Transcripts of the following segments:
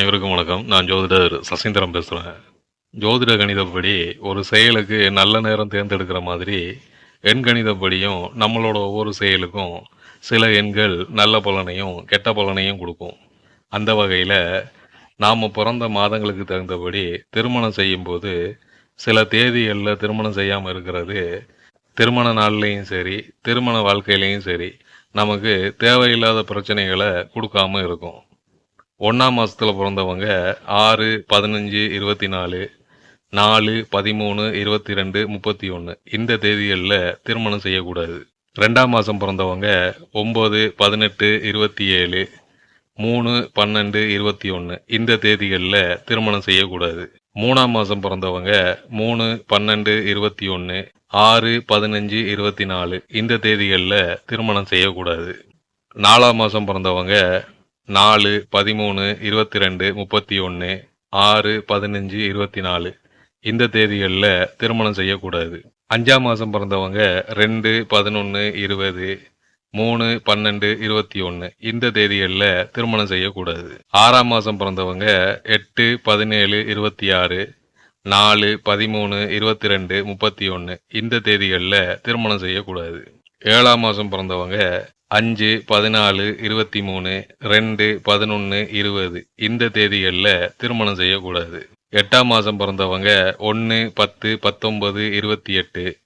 அனைவருக்கும் வணக்கம். நான் ஜோதிடர் சசீந்திரம் பேசுகிறேன் ஜோதிட கணிதப்படி ஒரு செயலுக்கு நல்ல நேரம் தேர்ந்தெடுக்கிற மாதிரி எண் கணிதப்படியும் நம்மளோட ஒவ்வொரு செயலுக்கும் சில எண்கள் நல்ல பலனையும் கெட்ட பலனையும் கொடுக்கும். அந்த வகையில் நாம் பிறந்த மாதங்களுக்கு தகுந்தபடி திருமணம் செய்யும்போது சில தேதிகளில் திருமணம் செய்யாமல் இருக்கிறது திருமண நாள்லேயும் சரி திருமண வாழ்க்கையிலையும் சரி நமக்கு தேவையில்லாத பிரச்சனைகளை கொடுக்காம இருக்கும். ஒன்றாம் மாதத்தில் பிறந்தவங்க ஆறு பதினஞ்சு இருபத்தி நாலு நாலு பதிமூணு இருபத்தி ரெண்டு முப்பத்தி ஒன்று இந்த தேதிகளில் திருமணம் செய்யக்கூடாது. ரெண்டாம் மாதம் பிறந்தவங்க ஒம்பது பதினெட்டு இருபத்தி ஏழு மூணு பன்னெண்டு இருபத்தி ஒன்று இந்த தேதிகளில் திருமணம் செய்யக்கூடாது. மூணாம் மாதம் பிறந்தவங்க மூணு பன்னெண்டு இருபத்தி ஒன்று ஆறு பதினஞ்சு இருபத்தி நாலு இந்த தேதிகளில் திருமணம் செய்யக்கூடாது. நாலாம் மாதம் பிறந்தவங்க நாலு பதிமூணு இருபத்தி ரெண்டு முப்பத்தி ஒன்று ஆறு பதினஞ்சு இருபத்தி நாலு இந்த தேதிகளில் திருமணம் செய்யக்கூடாது. அஞ்சாம் மாதம் பிறந்தவங்க ரெண்டு பதினொன்று இருபது மூணு பன்னெண்டு இருபத்தி ஒன்று இந்த தேதிகளில் திருமணம் செய்யக்கூடாது. ஆறாம் மாதம் பிறந்தவங்க எட்டு பதினேழு இருபத்தி ஆறு நாலு பதிமூணு இருபத்தி ரெண்டு முப்பத்தி ஒன்று இந்த தேதிகளில் திருமணம் செய்யக்கூடாது. ஏழாம் மாதம் பிறந்தவங்க அஞ்சு பதினாலு இருபத்தி மூணு ரெண்டு பதினொன்று இருபது. இந்த தேதிகளில் திருமணம் செய்யக்கூடாது. எட்டாம் மாதம் பிறந்தவங்க ஒன்று பத்து பத்தொன்பது இருபத்தி எட்டு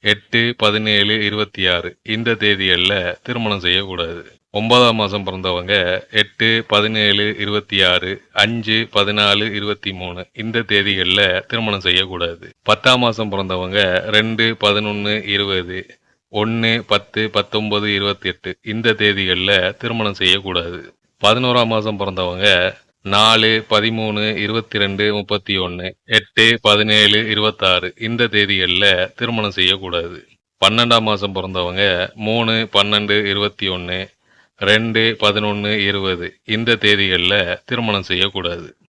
எட்டு பதினேழு இருபத்தி ஆறு. இந்த தேதிகளில் திருமணம் செய்யக்கூடாது. ஒன்பதாம் மாதம் பிறந்தவங்க எட்டு பதினேழு இருபத்தி ஆறு அஞ்சு பதினாலு இருபத்தி மூணு. இந்த தேதிகளில் திருமணம் செய்யக்கூடாது. பத்தாம் மாதம் பிறந்தவங்க ரெண்டு பதினொன்று இருபது ஒன்று பத்து பத்தொன்பது இருபத்தி எட்டு இந்த தேதிகளில் திருமணம் செய்யக்கூடாது. பதினோராம் மாதம் பிறந்தவங்க நாலு பதிமூணு இருபத்தி ரெண்டு முப்பத்தி ஒன்று எட்டு பதினேழு இருபத்தாறு இந்த தேதிகளில் திருமணம் செய்யக்கூடாது. பன்னெண்டாம் மாதம் பிறந்தவங்க மூணு பன்னெண்டு இருபத்தி ஒன்று ரெண்டு பதினொன்று இருபது இந்த தேதிகளில் திருமணம் செய்யக்கூடாது.